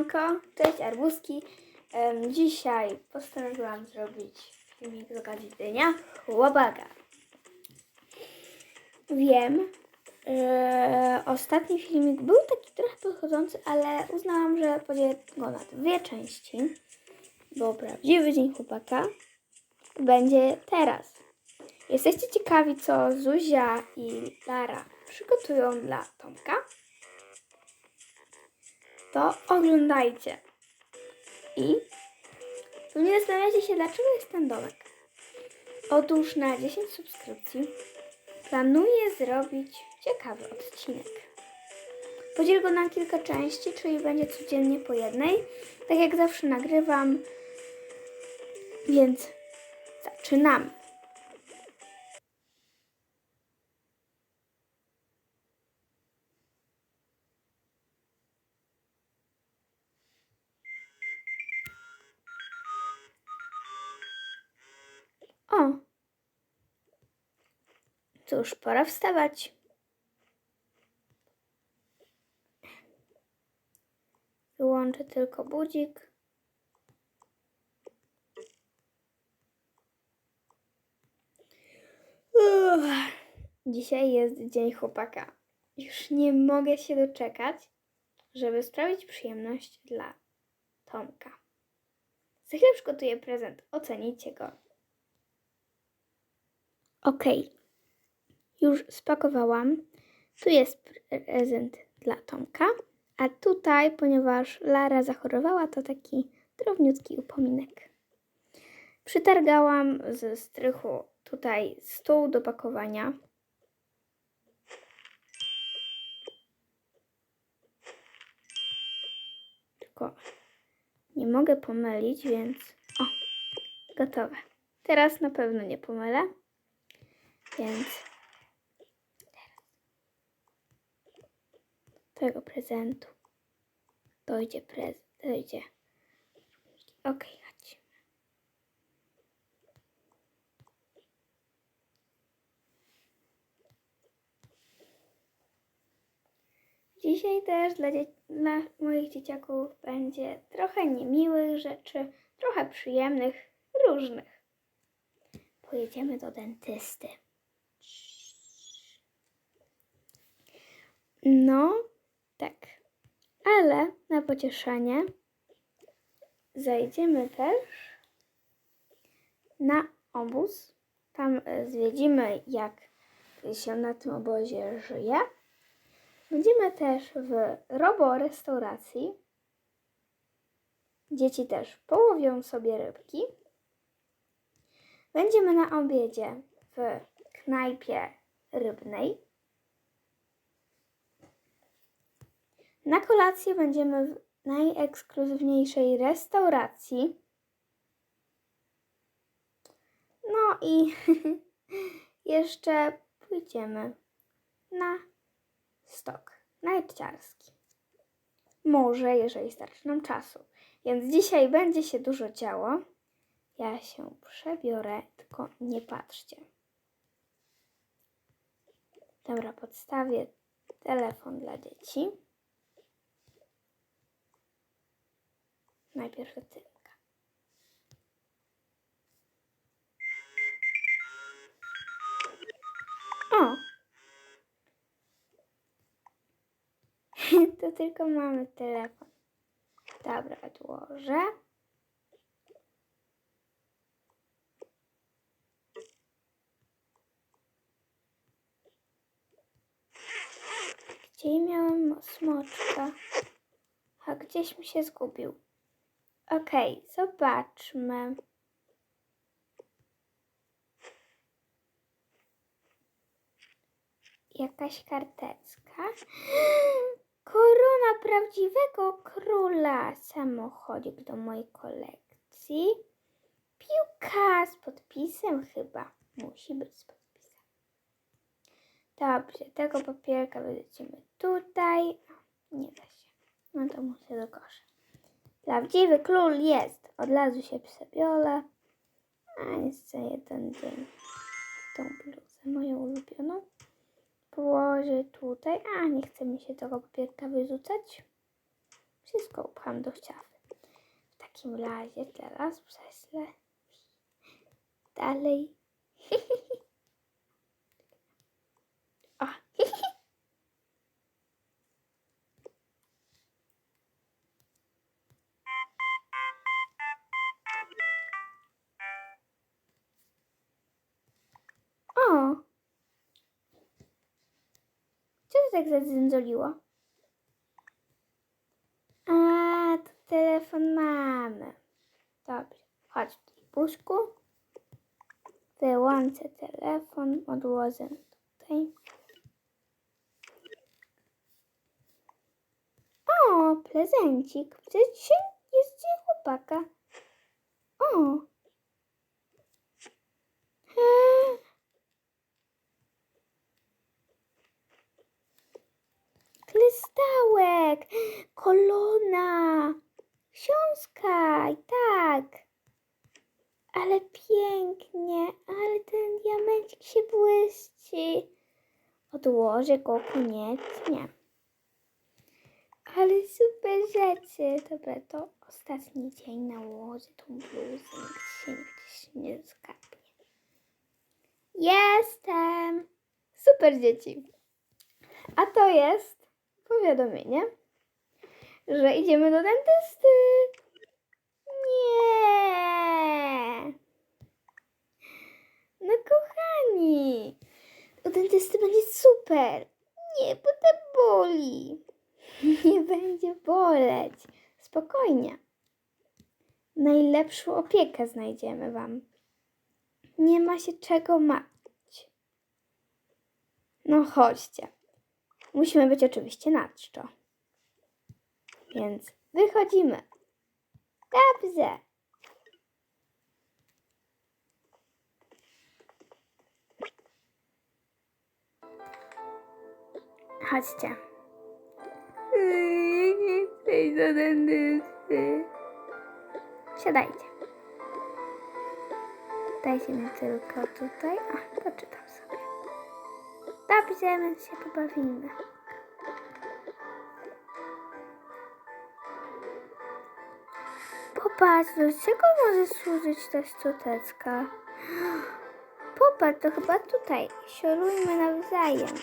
Siemanko, cześć arbuzki. Em, dzisiaj postanowiłam zrobić filmik z okazji dnia chłopaka. Wiem, że ostatni filmik był taki trochę podchodzący, ale uznałam, że podzielę go na dwie części, bo prawdziwy dzień chłopaka będzie teraz. Jesteście ciekawi, co Zuzia i Lara przygotują dla Tomka? To oglądajcie. I pewnie zastanawiacie się, dlaczego jest ten domek. Otóż na 10 subskrypcji planuję zrobić ciekawy odcinek. Podzielę go na kilka części, czyli będzie codziennie po jednej. Tak jak zawsze nagrywam, więc zaczynamy. Cóż, pora wstawać. Wyłączę tylko budzik. Uff. Dzisiaj jest dzień chłopaka. Już nie mogę się doczekać, żeby sprawić przyjemność dla Tomka. Za chwilę przygotuję prezent. Ocenicie go. Ok, już spakowałam. Tu jest prezent dla Tomka, a tutaj, ponieważ Lara zachorowała, to taki drobniutki upominek. Przytargałam ze strychu tutaj stół do pakowania. Tylko nie mogę pomylić, więc o, gotowe. Teraz na pewno nie pomylę. Więc tego prezentu dojdzie prezent, dojdzie. Ok, chodź. Dzisiaj też dla, dla moich dzieciaków będzie trochę niemiłych rzeczy, trochę przyjemnych, różnych. Pojedziemy do dentysty. No, tak. Ale na pocieszenie zajdziemy też na obóz. Tam e, zwiedzimy, jak się na tym obozie żyje. Będziemy też w Robo restauracji. Dzieci też połowią sobie rybki. Będziemy na obiedzie w knajpie rybnej. Na kolację będziemy w najekskluzywniejszej restauracji. No i jeszcze pójdziemy na stok narciarski. Może, jeżeli starczy nam czasu. Więc dzisiaj będzie się dużo działo. Ja się przebiorę, tylko nie patrzcie. Dobra, podstawię telefon dla dzieci. Najpierw odcinka. O! to tylko mamy telefon. Dobra, odłożę. Gdzie miałem smoczka? A gdzieś mi się zgubił. Okej, zobaczmy. Jakaś karteczka. Korona prawdziwego króla. Samochodzik do mojej kolekcji. Piłka z podpisem chyba. Musi być z podpisem. Dobrze, tego papierka wyrzucimy tutaj. Nie da się. No to muszę do kosza. Prawdziwy król jest. Od razu się przebiorę. A jeszcze jeden dzień. Tą bluzę moją ulubioną. Położę tutaj. A nie chce mi się tego papierka wyrzucać. Wszystko upcham do szafy. W takim razie teraz prześlę dalej. Co to tak zadzędzoliło? A, to telefon mamy. Dobrze, chodź tutaj, puszku. Wyłączę telefon, odłożę tutaj. O, prezencik. Przecież jest dzień chłopaka. O. Krystałek, kolona, książka, i tak. Ale pięknie, ale ten diamencik się błyszczy. Odłożę go koniecznie. Ale super rzeczy. Dobra, to ostatni dzień nałożę tą bluzę, się nigdzie się nie skapnie. Jestem! Super dzieci. A to jest powiadomienie, że idziemy do dentysty. Nie! No kochani, u dentysty będzie super. Nie, to boli. Nie będzie boleć. Spokojnie. Najlepszą opiekę znajdziemy Wam. Nie ma się czego martwić. No chodźcie. Musimy być oczywiście na czczo. Więc wychodzimy. Dobrze. Chodźcie. Do dentysty. Siadajcie. Dajcie mi tylko tutaj. A, poczytam sobie. Dobrze, my się pobawimy. Popatrz, do czego może służyć ta szczoteczka? Popatrz, to chyba tutaj. Siorujmy nawzajem.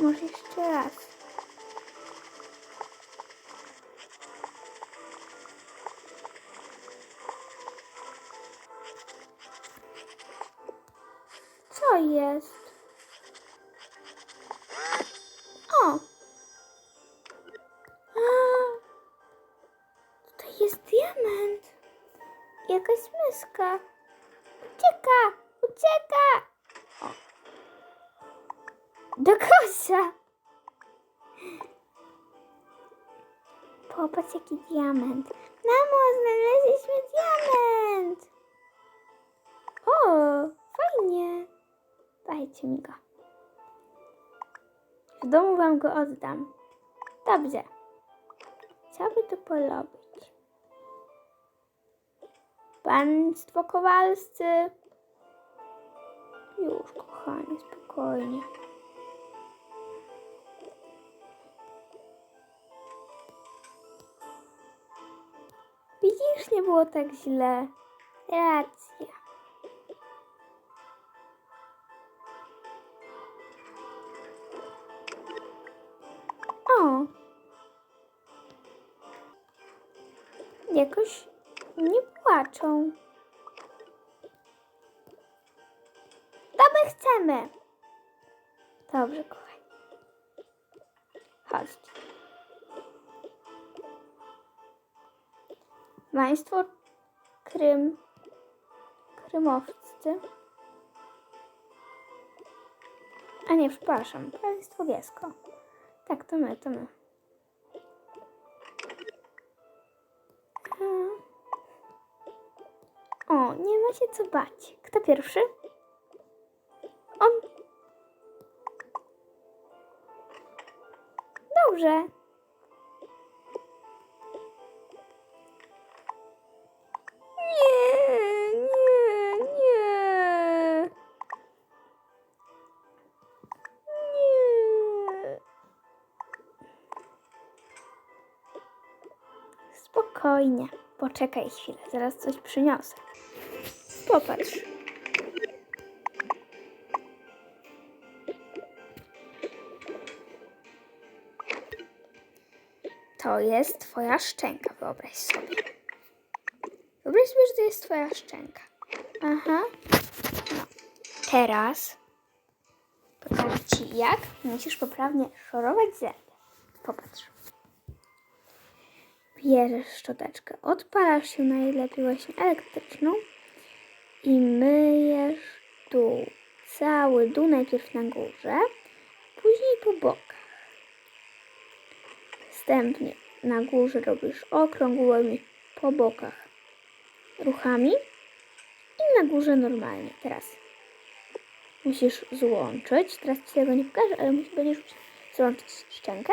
Może jeszcze raz. Popatrz jaki diament. Mamo, znaleźliśmy diament! O, fajnie. Dajcie mi go. W domu wam go oddam. Dobrze. Co by tu porobić? Państwo Kowalscy. Już, kochanie, spokojnie. Nie było tak źle. Racja. O! Jakoś nie płaczą. To my chcemy. Dobrze, kochani. Państwo Krym, Krymowscy. A nie, przepraszam, państwo Wiesko. Tak, to my, to my. O, nie ma się co bać. Kto pierwszy? On. Dobrze. Poczekaj chwilę, zaraz coś przyniosę. Popatrz. To jest twoja szczęka, wyobraź sobie. Wyobraź sobie, że to jest twoja szczęka. Aha. No. Teraz pokażę ci, jak musisz poprawnie szorować zęby. Popatrz. Bierzesz szczoteczkę, odpalasz ją najlepiej właśnie elektryczną i myjesz dół. Cały dół najpierw na górze, później po bokach. Następnie na górze robisz okrągłymi po bokach ruchami i na górze normalnie. Teraz musisz złączyć. Teraz ci tego nie pokażę, ale musisz, będziesz złączyć szczękę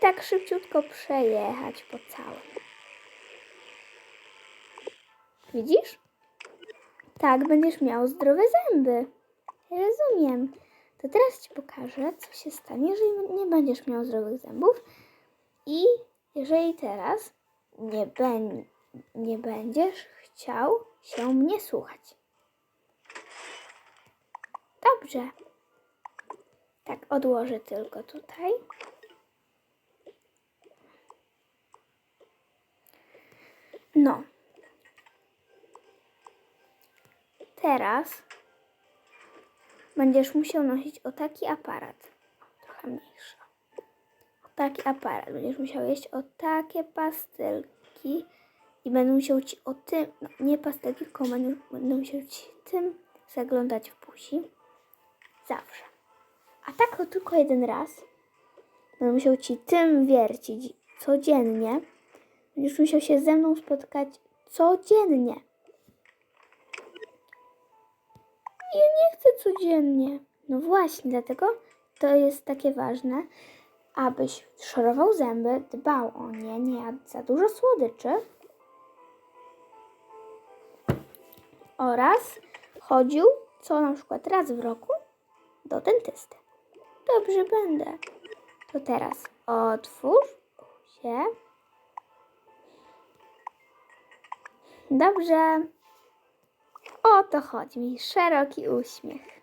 tak szybciutko przejechać po całym. Widzisz? Tak będziesz miał zdrowe zęby. Rozumiem. To teraz ci pokażę, co się stanie, jeżeli nie będziesz miał zdrowych zębów i jeżeli teraz nie, bę- nie będziesz chciał się mnie słuchać. Dobrze. Tak, odłożę tylko tutaj. No. Teraz będziesz musiał nosić o taki aparat. Trochę mniejszy. O taki aparat. Będziesz musiał jeść o takie pastelki i będę musiał ci o tym, no nie pastelki, tylko będę, będę musiał ci tym zaglądać w buzi. Zawsze. A tak o tylko jeden raz. Będę musiał ci tym wiercić codziennie. Będziesz musiał się ze mną spotkać codziennie. Ja nie chcę codziennie. No właśnie, dlatego to jest takie ważne, abyś szorował zęby, dbał o nie, nie jadł za dużo słodyczy oraz chodził co na przykład raz w roku do dentysty. Dobrze będę. To teraz otwórz się. Dobrze. O to chodzi mi. Szeroki uśmiech.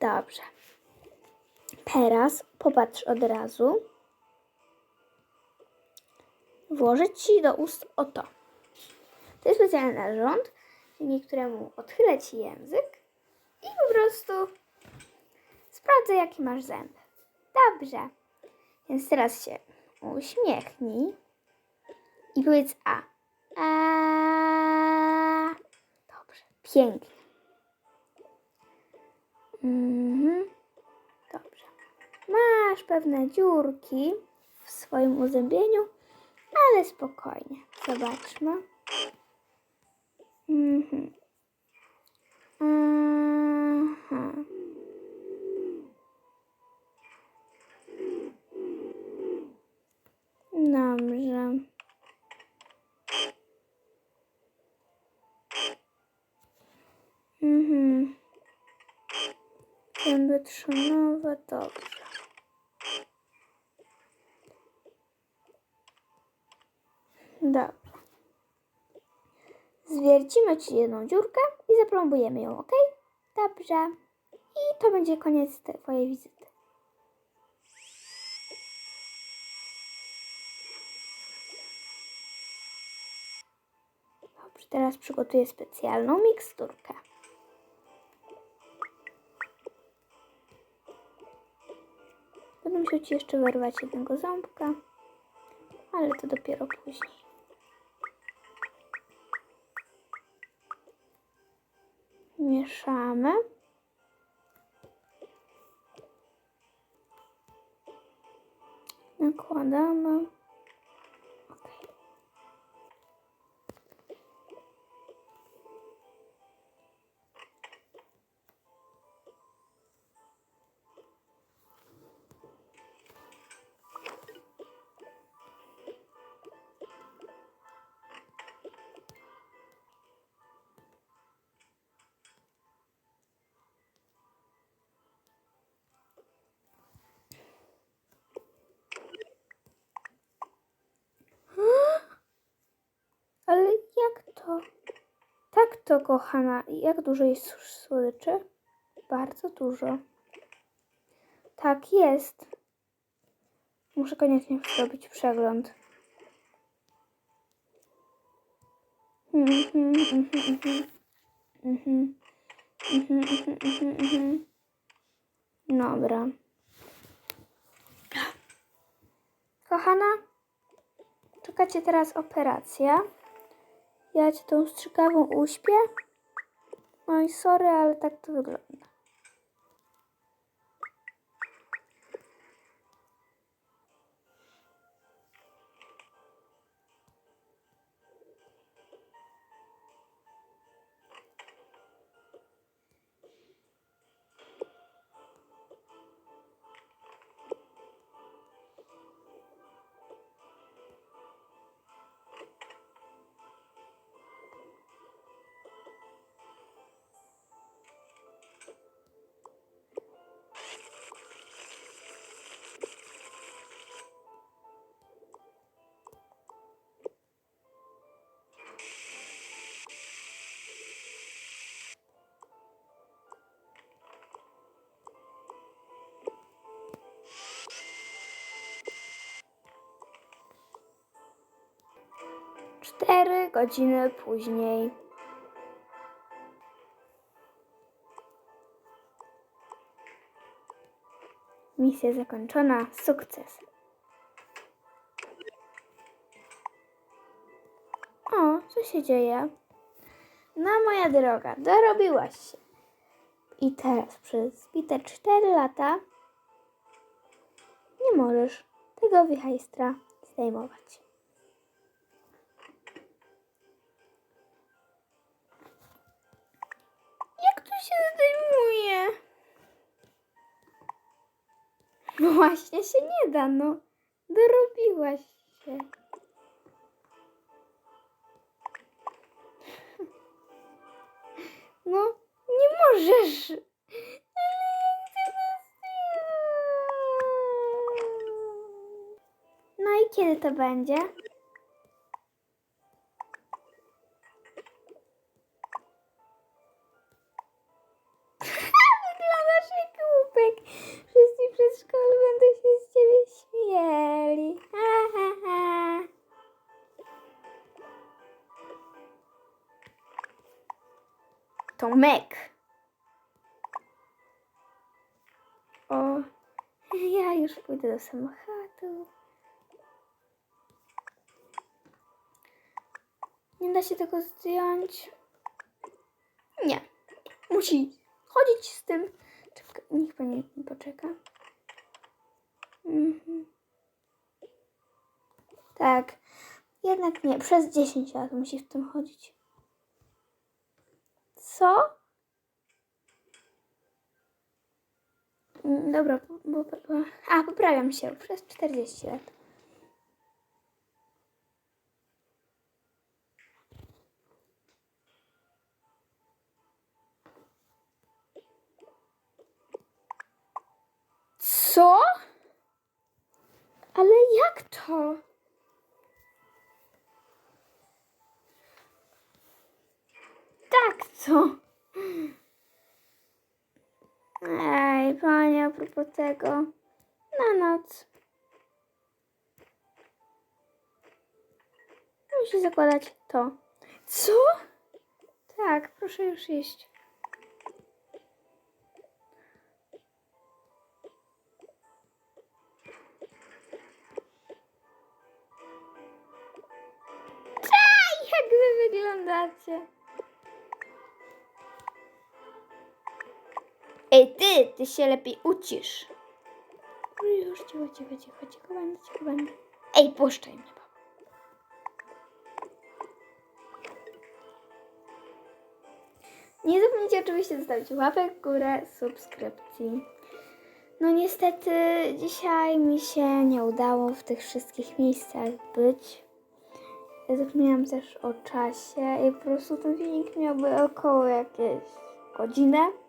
Dobrze. Teraz popatrz od razu. Włożę Ci do ust o to. To jest specjalny narząd, dzięki któremu odchylę Ci język i po prostu sprawdzę, jakie masz zęby. Dobrze. Więc teraz się uśmiechnij i powiedz A. A. Dobrze. Pięknie. Mhm. Dobrze. Masz pewne dziurki w swoim uzębieniu, ale spokojnie. Zobaczmy. Mhm. Aha. Dobrze. Mhm. Zęby trzynowe, dobrze. Dobrze. Zwiercimy Ci jedną dziurkę i zaplombujemy ją, ok? Dobrze. I to będzie koniec Twojej wizyty. Dobrze, teraz przygotuję specjalną miksturkę. Będę musiał Ci jeszcze wyrwać jednego ząbka, ale to dopiero później. Mieszamy. Nakładamy. To, kochana? Jak dużo jest słodyczy? Bardzo dużo. Tak jest. Muszę koniecznie zrobić przegląd. Mhm, mhm, mhm. Mhm. Mhm, mhm, mhm, mhm. Dobra. Kochana, czeka cię teraz operacja. Ja cię tą strzykawą uśpię. No i sorry, ale tak to wygląda. Cztery godziny później. Misja zakończona. Sukces. O, co się dzieje? No, moja droga, dorobiłaś się. I teraz przez zbite 4 lata nie możesz tego wichajstra zdejmować. Się zdejmuje? Właśnie się nie da, no. Dorobiłaś się. No, nie możesz. No i kiedy to będzie? Tomek. O, ja już pójdę do samochodu. Nie da się tego zdjąć. Nie. Musi chodzić z tym. Czekaj, niech pani poczeka. Mhm. Tak. Jednak nie. Przez 10 lat musi w tym chodzić. Co? Mm, Dobra, bo, bo, bo, a poprawiam się. Przez 40 lat. Co? Ale jak to? Tak, co? Ej, panie, a propos tego. Na noc. Musi zakładać to. Co? Tak, proszę już iść. Czaj, jak wy wyglądacie. Ej, ty, ty się lepiej ucisz. No Już, cicho, cicho, cicho, cicho będę, cicho będę. Ej, puszczaj mnie. Nie zapomnijcie oczywiście zostawić łapek w górę, subskrypcji. No niestety dzisiaj mi się nie udało w tych wszystkich miejscach być. Ja zapomniałam też o czasie i po prostu ten filmik miałby około jakieś godzinę.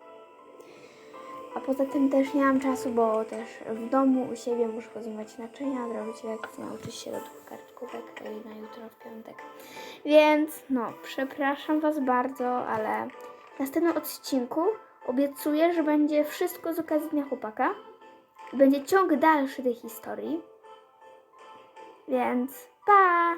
A poza tym też nie mam czasu, bo też w domu u siebie muszę pozmywać naczynia, zrobić lekcje, nauczyć się do dwóch kartkówek i na jutro w piątek. Więc no, przepraszam Was bardzo, ale w następnym odcinku obiecuję, że będzie wszystko z okazji Dnia Chłopaka. Będzie ciąg dalszy tej historii. Więc pa!